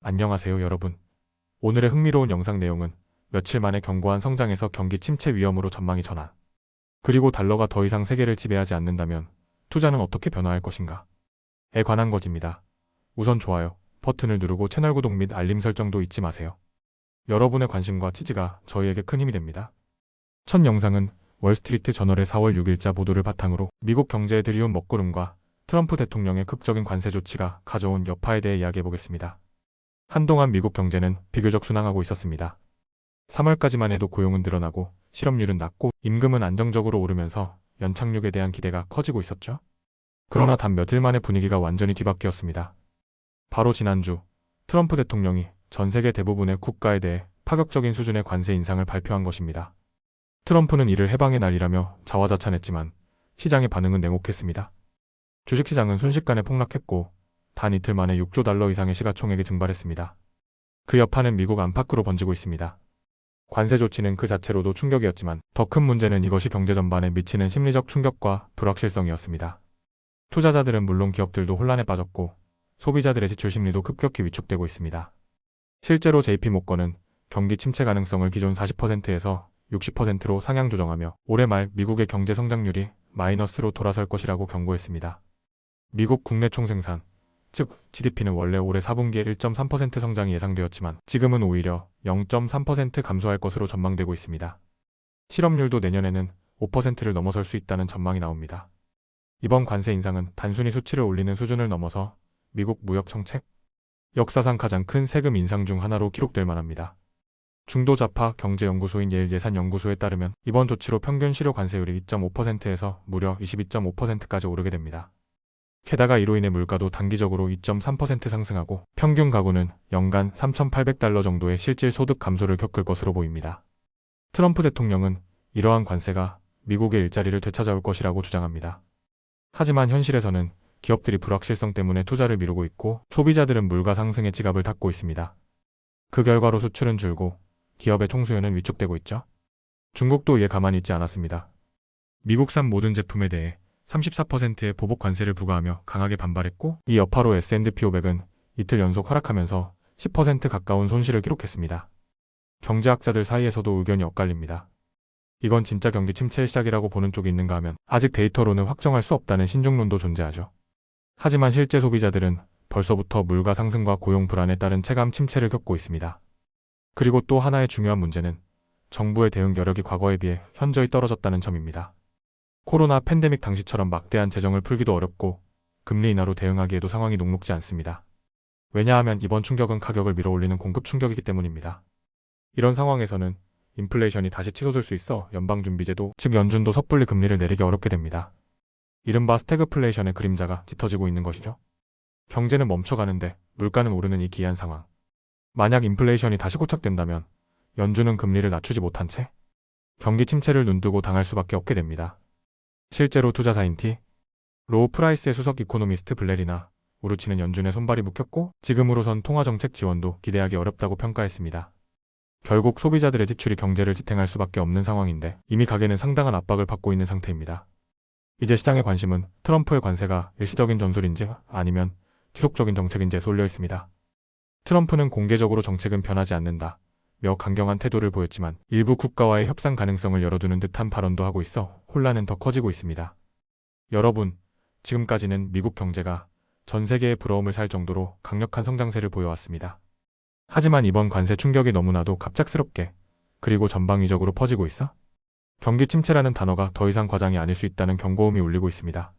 안녕하세요 여러분. 오늘의 흥미로운 영상 내용은 며칠 만에 견고한 성장에서 경기 침체 위험으로 전망이 전환. 그리고 달러가 더 이상 세계를 지배하지 않는다면 투자는 어떻게 변화할 것인가? 에 관한 것입니다. 우선 좋아요 버튼을 누르고 채널 구독 및 알림 설정도 잊지 마세요. 여러분의 관심과 지지가 저희에게 큰 힘이 됩니다. 첫 영상은 월스트리트 저널의 4월 6일자 보도를 바탕으로 미국 경제에 들이온 먹구름과 트럼프 대통령의 극적인 관세 조치가 가져온 여파에 대해 이야기해 보겠습니다. 한동안 미국 경제는 비교적 순항하고 있었습니다. 3월까지만 해도 고용은 늘어나고 실업률은 낮고 임금은 안정적으로 오르면서 연착륙에 대한 기대가 커지고 있었죠. 그러나 단 며칠 만에 분위기가 완전히 뒤바뀌었습니다. 바로 지난주 트럼프 대통령이 전 세계 대부분의 국가에 대해 파격적인 수준의 관세 인상을 발표한 것입니다. 트럼프는 이를 해방의 날이라며 자화자찬했지만 시장의 반응은 냉혹했습니다. 주식시장은 순식간에 폭락했고 단 이틀 만에 6조 달러 이상의 시가총액이 증발했습니다. 그 여파는 미국 안팎으로 번지고 있습니다. 관세 조치는 그 자체로도 충격이었지만 더 큰 문제는 이것이 경제 전반에 미치는 심리적 충격과 불확실성이었습니다. 투자자들은 물론 기업들도 혼란에 빠졌고 소비자들의 지출 심리도 급격히 위축되고 있습니다. 실제로 JP모건은 경기 침체 가능성을 기존 40%에서 60%로 상향 조정하며 올해 말 미국의 경제 성장률이 마이너스로 돌아설 것이라고 경고했습니다. 미국 국내 총생산, 즉 GDP는 원래 올해 4분기에 1.3% 성장이 예상되었지만 지금은 오히려 0.3% 감소할 것으로 전망되고 있습니다. 실업률도 내년에는 5%를 넘어설 수 있다는 전망이 나옵니다. 이번 관세 인상은 단순히 수치를 올리는 수준을 넘어서 미국 무역 정책 역사상 가장 큰 세금 인상 중 하나로 기록될 만합니다. 중도 좌파 경제연구소인 예일 예산연구소에 따르면 이번 조치로 평균 실효 관세율이 2.5%에서 무려 22.5%까지 오르게 됩니다. 게다가 이로 인해 물가도 단기적으로 2.3% 상승하고 평균 가구는 연간 3,800달러 정도의 실질 소득 감소를 겪을 것으로 보입니다. 트럼프 대통령은 이러한 관세가 미국의 일자리를 되찾아올 것이라고 주장합니다. 하지만 현실에서는 기업들이 불확실성 때문에 투자를 미루고 있고 소비자들은 물가 상승에 지갑을 닫고 있습니다. 그 결과로 수출은 줄고 기업의 총수요는 위축되고 있죠. 중국도 이에 가만히 있지 않았습니다. 미국산 모든 제품에 대해 34%의 보복 관세를 부과하며 강하게 반발했고 이 여파로 S&P 500은 이틀 연속 하락하면서 10% 가까운 손실을 기록했습니다. 경제학자들 사이에서도 의견이 엇갈립니다. 이건 진짜 경기 침체의 시작이라고 보는 쪽이 있는가 하면 아직 데이터로는 확정할 수 없다는 신중론도 존재하죠. 하지만 실제 소비자들은 벌써부터 물가 상승과 고용 불안에 따른 체감 침체를 겪고 있습니다. 그리고 또 하나의 중요한 문제는 정부의 대응 여력이 과거에 비해 현저히 떨어졌다는 점입니다. 코로나 팬데믹 당시처럼 막대한 재정을 풀기도 어렵고 금리 인하로 대응하기에도 상황이 녹록지 않습니다. 왜냐하면 이번 충격은 가격을 밀어올리는 공급 충격이기 때문입니다. 이런 상황에서는 인플레이션이 다시 치솟을 수 있어 연방준비제도, 즉 연준도 섣불리 금리를 내리기 어렵게 됩니다. 이른바 스태그플레이션의 그림자가 짙어지고 있는 것이죠. 경제는 멈춰가는데 물가는 오르는 이 기이한 상황. 만약 인플레이션이 다시 고착된다면 연준은 금리를 낮추지 못한 채 경기 침체를 눈두고 당할 수밖에 없게 됩니다. 실제로 투자사인 T. 로우 프라이스의 수석 이코노미스트 블레리나 우루치는 연준의 손발이 묶였고 지금으로선 통화정책 지원도 기대하기 어렵다고 평가했습니다. 결국 소비자들의 지출이 경제를 지탱할 수밖에 없는 상황인데 이미 가게는 상당한 압박을 받고 있는 상태입니다. 이제 시장의 관심은 트럼프의 관세가 일시적인 전술인지 아니면 지속적인 정책인지에 쏠려 있습니다. 트럼프는 공개적으로 정책은 변하지 않는다. 며 강경한 태도를 보였지만 일부 국가와의 협상 가능성을 열어두는 듯한 발언도 하고 있어 혼란은 더 커지고 있습니다. 여러분, 지금까지는 미국 경제가 전 세계의 부러움을 살 정도로 강력한 성장세를 보여왔습니다. 하지만 이번 관세 충격이 너무나도 갑작스럽게 그리고 전방위적으로 퍼지고 있어 경기 침체라는 단어가 더 이상 과장이 아닐 수 있다는 경고음이 울리고 있습니다.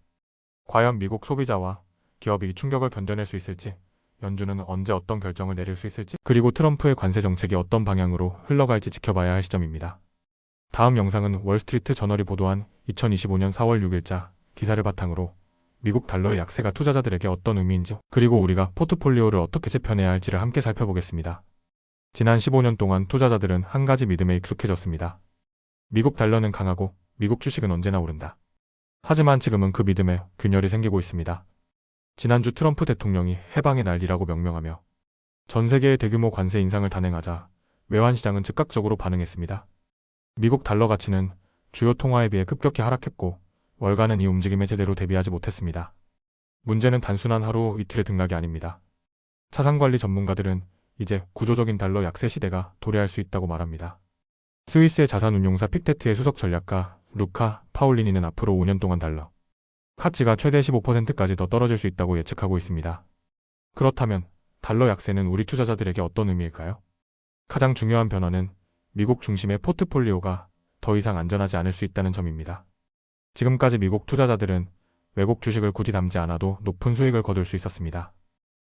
과연 미국 소비자와 기업이 이 충격을 견뎌낼 수 있을지 연준은 언제 어떤 결정을 내릴 수 있을지 그리고 트럼프의 관세 정책이 어떤 방향으로 흘러갈지 지켜봐야 할 시점입니다. 다음 영상은 월스트리트 저널이 보도한 2025년 4월 6일자 기사를 바탕으로 미국 달러의 약세가 투자자들에게 어떤 의미인지 그리고 우리가 포트폴리오를 어떻게 재편해야 할지를 함께 살펴보겠습니다. 지난 15년 동안 투자자들은 한 가지 믿음에 익숙해졌습니다. 미국 달러는 강하고 미국 주식은 언제나 오른다. 하지만 지금은 그 믿음에 균열이 생기고 있습니다. 지난주 트럼프 대통령이 해방의 날이라고 명명하며 전 세계의 대규모 관세 인상을 단행하자 외환시장은 즉각적으로 반응했습니다. 미국 달러 가치는 주요 통화에 비해 급격히 하락했고 월가는 이 움직임에 제대로 대비하지 못했습니다. 문제는 단순한 하루 이틀의 등락이 아닙니다. 자산관리 전문가들은 이제 구조적인 달러 약세 시대가 도래할 수 있다고 말합니다. 스위스의 자산운용사 픽테트의 수석 전략가 루카 파울리니는 앞으로 5년 동안 달러 가치가 최대 15%까지 더 떨어질 수 있다고 예측하고 있습니다. 그렇다면 달러 약세는 우리 투자자들에게 어떤 의미일까요? 가장 중요한 변화는 미국 중심의 포트폴리오가 더 이상 안전하지 않을 수 있다는 점입니다. 지금까지 미국 투자자들은 외국 주식을 굳이 담지 않아도 높은 수익을 거둘 수 있었습니다.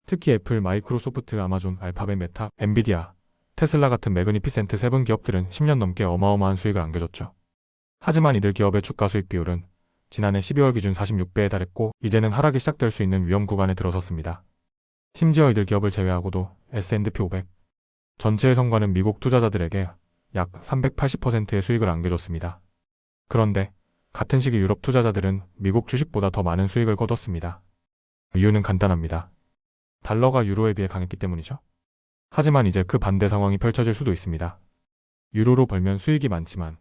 특히 애플, 마이크로소프트, 아마존, 알파벳, 메타, 엔비디아, 테슬라 같은 매그니피센트 세븐 기업들은 10년 넘게 어마어마한 수익을 안겨줬죠. 하지만 이들 기업의 주가 수익 비율은 지난해 12월 기준 46배에 달했고 이제는 하락이 시작될 수 있는 위험 구간에 들어섰습니다. 심지어 이들 기업을 제외하고도 S&P 500 전체의 성과는 미국 투자자들에게 약 380%의 수익을 안겨줬습니다. 그런데 같은 시기 유럽 투자자들은 미국 주식보다 더 많은 수익을 거뒀습니다. 이유는 간단합니다. 달러가 유로에 비해 강했기 때문이죠. 하지만 이제 그 반대 상황이 펼쳐질 수도 있습니다. 유로로 벌면 수익이 많지만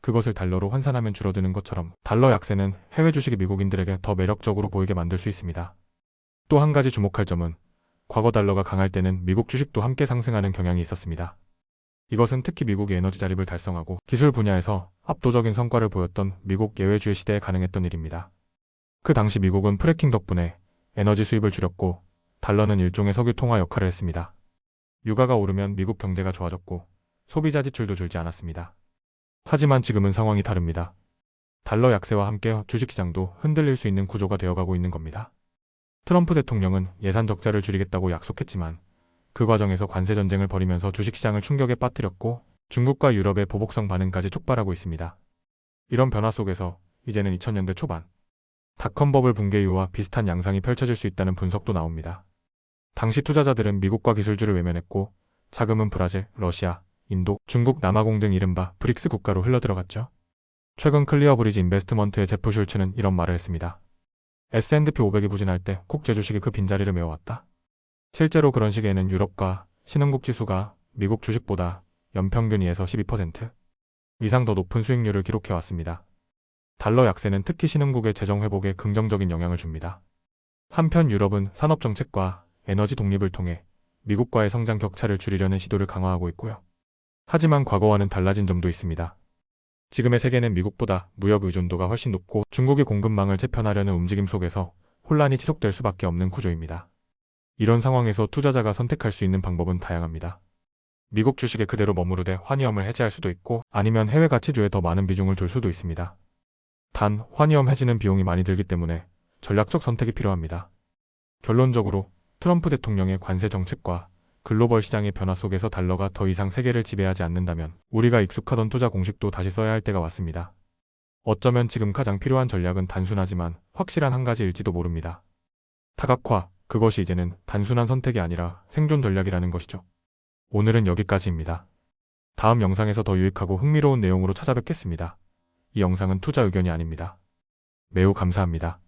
그것을 달러로 환산하면 줄어드는 것처럼 달러 약세는 해외 주식이 미국인들에게 더 매력적으로 보이게 만들 수 있습니다. 또 한 가지 주목할 점은 과거 달러가 강할 때는 미국 주식도 함께 상승하는 경향이 있었습니다. 이것은 특히 미국이 에너지 자립을 달성하고 기술 분야에서 압도적인 성과를 보였던 미국 예외주의 시대에 가능했던 일입니다. 그 당시 미국은 프래킹 덕분에 에너지 수입을 줄였고 달러는 일종의 석유 통화 역할을 했습니다. 유가가 오르면 미국 경제가 좋아졌고 소비자 지출도 줄지 않았습니다. 하지만 지금은 상황이 다릅니다. 달러 약세와 함께 주식시장도 흔들릴 수 있는 구조가 되어가고 있는 겁니다. 트럼프 대통령은 예산 적자를 줄이겠다고 약속했지만 그 과정에서 관세 전쟁을 벌이면서 주식시장을 충격에 빠뜨렸고 중국과 유럽의 보복성 반응까지 촉발하고 있습니다. 이런 변화 속에서 이제는 2000년대 초반 닷컴 버블 붕괴 이후와 비슷한 양상이 펼쳐질 수 있다는 분석도 나옵니다. 당시 투자자들은 미국과 기술주를 외면했고 자금은 브라질, 러시아, 인도, 중국, 남아공 등 이른바 브릭스 국가로 흘러들어갔죠. 최근 클리어 브리지 인베스트먼트의 제프 슐츠는 이런 말을 했습니다. S&P 500이 부진할 때 국제 주식이 그 빈자리를 메워왔다. 실제로 그런 시기에는 유럽과 신흥국 지수가 미국 주식보다 연평균 2에서 12% 이상 더 높은 수익률을 기록해왔습니다. 달러 약세는 특히 신흥국의 재정 회복에 긍정적인 영향을 줍니다. 한편 유럽은 산업 정책과 에너지 독립을 통해 미국과의 성장 격차를 줄이려는 시도를 강화하고 있고요. 하지만 과거와는 달라진 점도 있습니다. 지금의 세계는 미국보다 무역 의존도가 훨씬 높고 중국의 공급망을 재편하려는 움직임 속에서 혼란이 지속될 수밖에 없는 구조입니다. 이런 상황에서 투자자가 선택할 수 있는 방법은 다양합니다. 미국 주식에 그대로 머무르되 환위험을 해지할 수도 있고 아니면 해외 가치주에 더 많은 비중을 둘 수도 있습니다. 단 환위험 해지는 비용이 많이 들기 때문에 전략적 선택이 필요합니다. 결론적으로 트럼프 대통령의 관세 정책과 글로벌 시장의 변화 속에서 달러가 더 이상 세계를 지배하지 않는다면 우리가 익숙하던 투자 공식도 다시 써야 할 때가 왔습니다. 어쩌면 지금 가장 필요한 전략은 단순하지만 확실한 한 가지일지도 모릅니다. 다각화, 그것이 이제는 단순한 선택이 아니라 생존 전략이라는 것이죠. 오늘은 여기까지입니다. 다음 영상에서 더 유익하고 흥미로운 내용으로 찾아뵙겠습니다. 이 영상은 투자 의견이 아닙니다. 매우 감사합니다.